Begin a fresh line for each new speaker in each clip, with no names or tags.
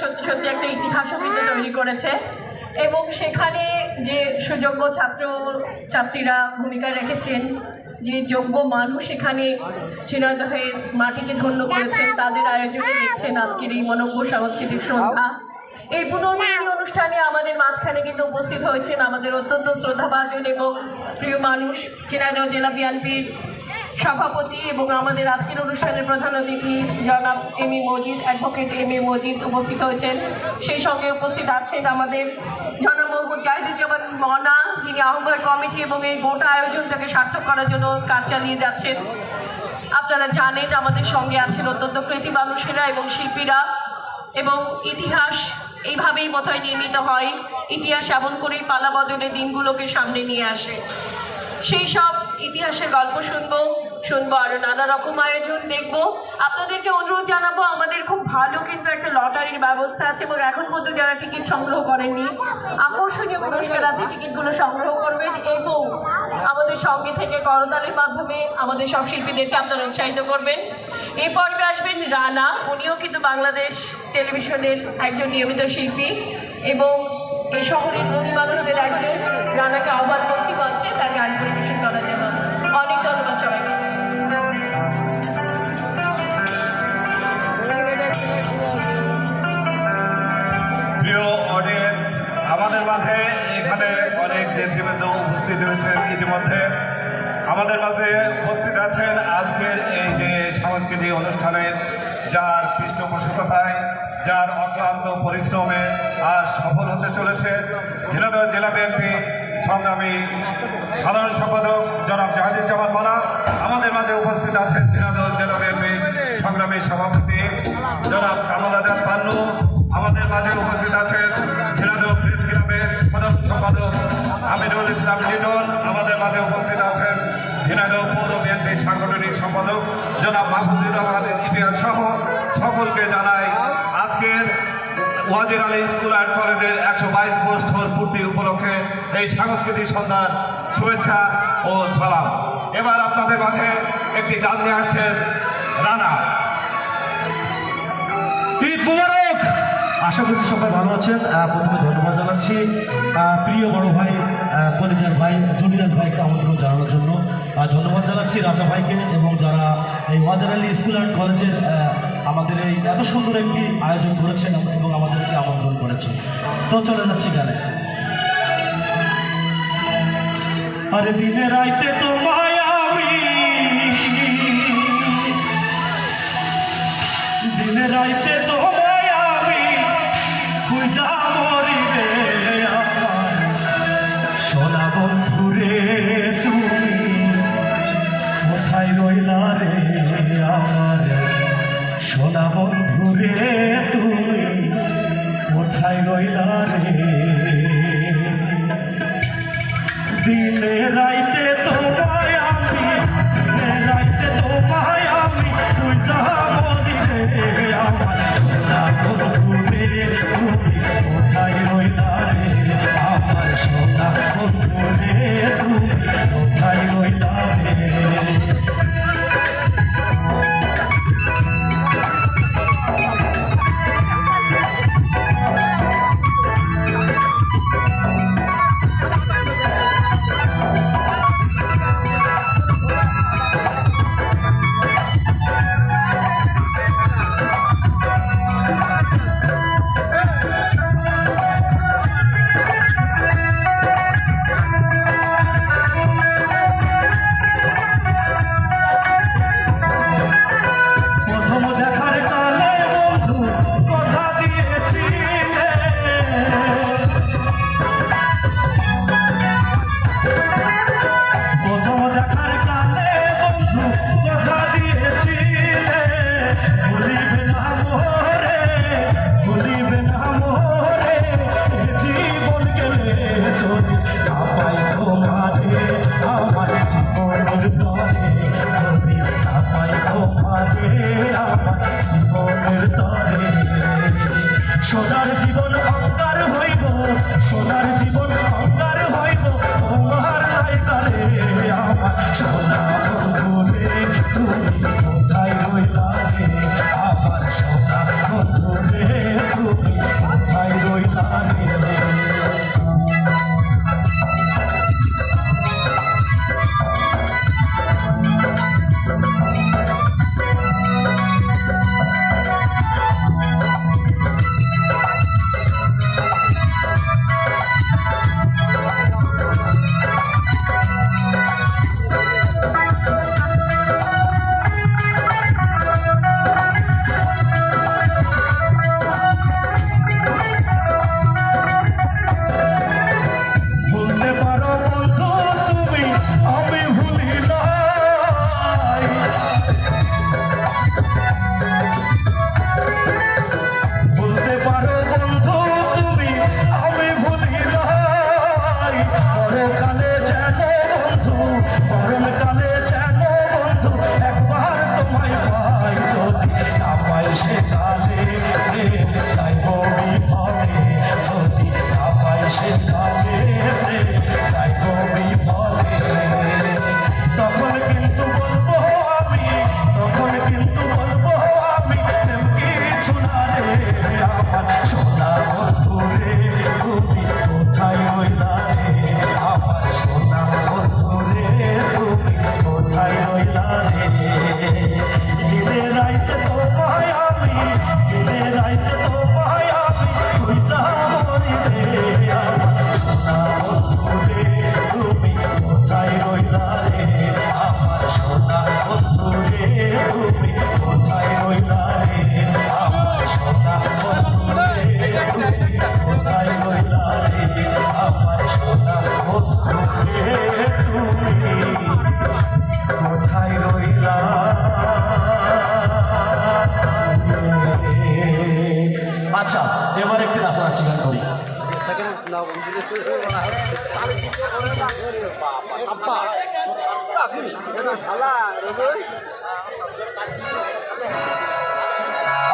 সত্যি সত্যি একটা ইতিহাসও কিন্তু তৈরি করেছে। এবং সেখানে যে সুযোগ্য ছাত্র ছাত্রীরা ভূমিকা রেখেছেন, যে যোগ্য মানুষ এখানে ঝিনাইদহের মাটিকে ধন্য করেছেন, তাদের আয়োজনে দেখছেন আজকের এই মনজ্ঞ সাংস্কৃতিক সন্ধ্যা। এই পুনর্মিলনী অনুষ্ঠানে আমাদের মাঝখানে কিন্তু উপস্থিত হয়েছেন আমাদের অত্যন্ত শ্রদ্ধাভাজন এবং প্রিয় মানুষ ঝিনাইদহ জেলা বিএনপির সভাপতি এবং আমাদের আজকের অনুষ্ঠানের প্রধান অতিথি জনাব M E Majid advocate M A Majid উপস্থিত হয়েছেন। সেই সঙ্গে উপস্থিত আছেন আমাদের জনাব মোহাম্মদ জাহিদুজ্জামান মনা, যিনি আহ্বায়ক কমিটি এবং এই গোটা আয়োজনটাকে সার্থক করার জন্য কাজ চালিয়ে যাচ্ছেন। আপনারা জানেন আমাদের সঙ্গে আছেন অত্যন্ত কৃতি মানুষেরা এবং শিল্পীরা এবং ইতিহাস এইভাবেই বোধহয় নির্মিত হয়। ইতিহাস এমন করেই পালা বদলে দিনগুলোকে সামনে নিয়ে আসে। সেই সব ইতিহাসের গল্প শুনব। শুনব আরও নানা রকম আয়োজন দেখব। আপনাদেরকে অনুরোধ জানাব, আমাদের খুব ভালো কিন্তু একটা লটারির ব্যবস্থা আছে এবং এখন পর্যন্ত যারা টিকিট সংগ্রহ করেননি, আকর্ষণীয় পুরস্কার আছে, টিকিটগুলো সংগ্রহ করবেন এবং আমাদের সঙ্গে থেকে করতালের মাধ্যমে আমাদের সব শিল্পীদেরকে আপনারা উৎসাহিত করবেন। এই পর্বে আসবেন রানা, উনিও কিন্তু বাংলাদেশ টেলিভিশনের একজন নিয়মিত শিল্পী এবং এই শহরের ধনী মানুষদের একজন। রানাকে আহ্বান করছি মঞ্চে তার গান অনেক
নেতৃবৃন্দ উপস্থিত হয়েছেন ইতিমধ্যে। আমাদের মাঝে উপস্থিত আছেন আজকের এই যে সাংস্কৃতিক অনুষ্ঠানের যার পৃষ্ঠপোষকতায়, যার অক্লান্ত পরিশ্রমে আজ সফল হতে চলেছে ঝিনাদহ জেলা বিএনপি সংগ্রামী সাধারণ সম্পাদক জনাব জাহাদুজ্জামান মানা আমাদের মাঝে উপস্থিত আছেন ঝিনাদহ জেলা বিএনপি সংগ্রামী সভাপতি জনাব কামল আজাদ পান্নু। আমাদের মাঝে উপস্থিত আছেন ঝিনাদহ প্রেস ক্লাবের সাধারণ সম্পাদক আমিরুল ইসলাম লিটন আমাদের মাঝে উপস্থিত আছেন। ঝিনাইদহ পৌর বিএনপি সাংগঠনিক সম্পাদক জনাব মাহফুজুর রহমান ইতিহাস সহ সকলকে জানাই আজকের ওয়াজির আলী স্কুল অ্যান্ড কলেজের একশো বাইশ বছর পূর্তি উপলক্ষে এই সাংস্কৃতিক সন্ধ্যার শুভেচ্ছা ও সালাম। এবার আপনাদের মাঝে একটি গান নিয়ে আসছেন রানা।
আশা করছি সবাই ভালো আছেন। প্রথমে ধন্যবাদ জানাচ্ছি। প্রিয় বড় ভাই কলেজের ভাই জমিদাস ভাইকে আমন্ত্রণ জানানোর জন্য ধন্যবাদ জানাচ্ছি রাজা ভাইকে এবং যারা এই ওয়াজার আলী স্কুল অ্যান্ড কলেজের আমাদের এই এত সুন্দর একটি আয়োজন করেছেন এবং আমাদেরকে আমন্ত্রণ করেছেন। তো চলে যাচ্ছি গানে। আরে দিনে রাইতে তোমায় আমি, দিনে রাইতে সোনার জীবন অঙ্কার হইব সোনার জীবন অঙ্কার হইব তোমার নায়িকারে আমার সোনা তুমি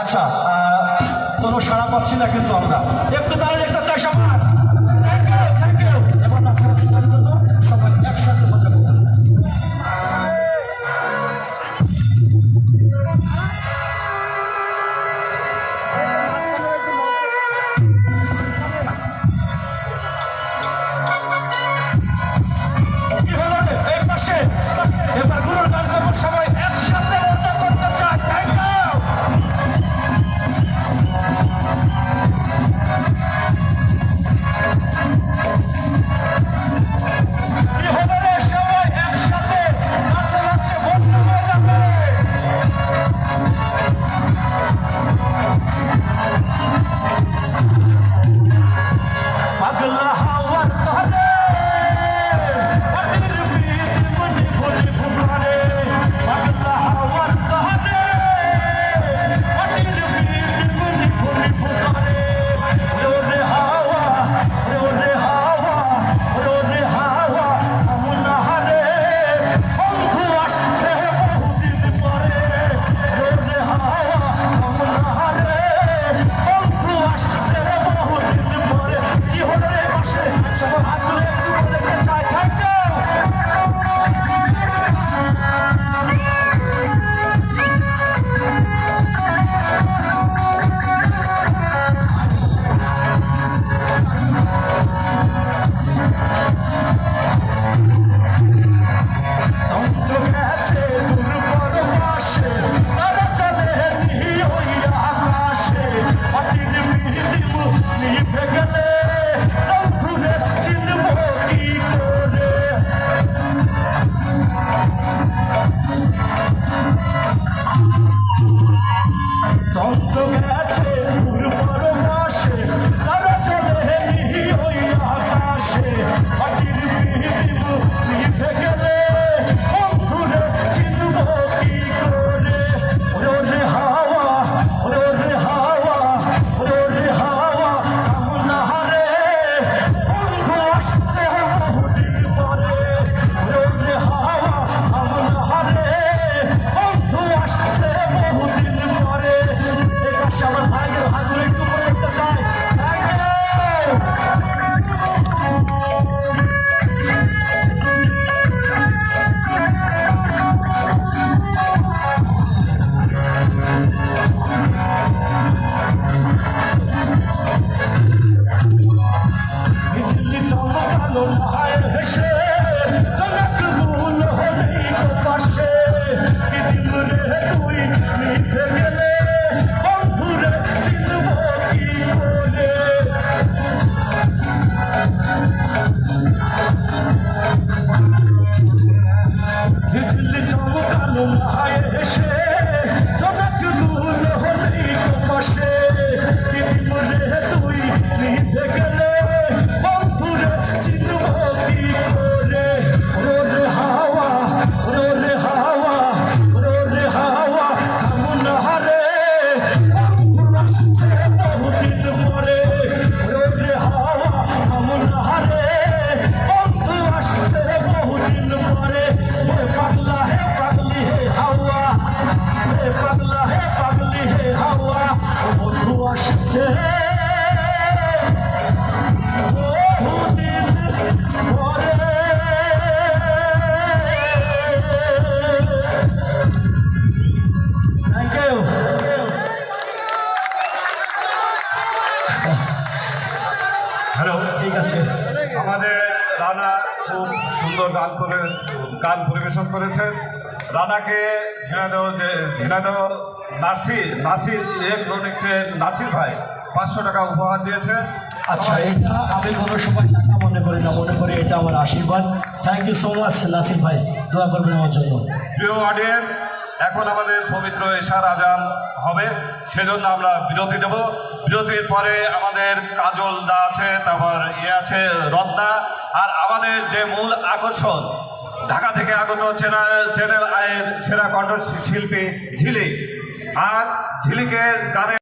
আচ্ছা কোনো সাড়া পাচ্ছি না কিন্তু আমরা। একটু দাঁড়িয়ে
পরিবেশন করেছেন। রানাকে ঝিনাইদহ যে ঝিনাইদহ নার্সি নাসির ইলেকট্রনিক্সের নাসির ভাই পাঁচশো টাকা উপহার দিয়েছে।
আচ্ছা এটা আমি কোনো সময় টাকা মনে করি না মনে করি এটা আমার আশীর্বাদ। Thank you so much Nasir ভাই দোয়া করবেন আমার জন্য।
প্রিয় অডিয়েন্স এখন আমাদের পবিত্র এশার আজান হবে সেজন্য আমরা বিরতি দেব। বিরতির পরে আমাদের কাজল দা আছে তারপর ইয়ে আছে রত্না আর আমাদের যে মূল আকর্ষণ ঢাকা থেকে আগত চ্যানেল চ্যানেল আয়ের সেরা কণ্ঠ শিল্পী ঝিলিক। আর ঝিলিকের গানে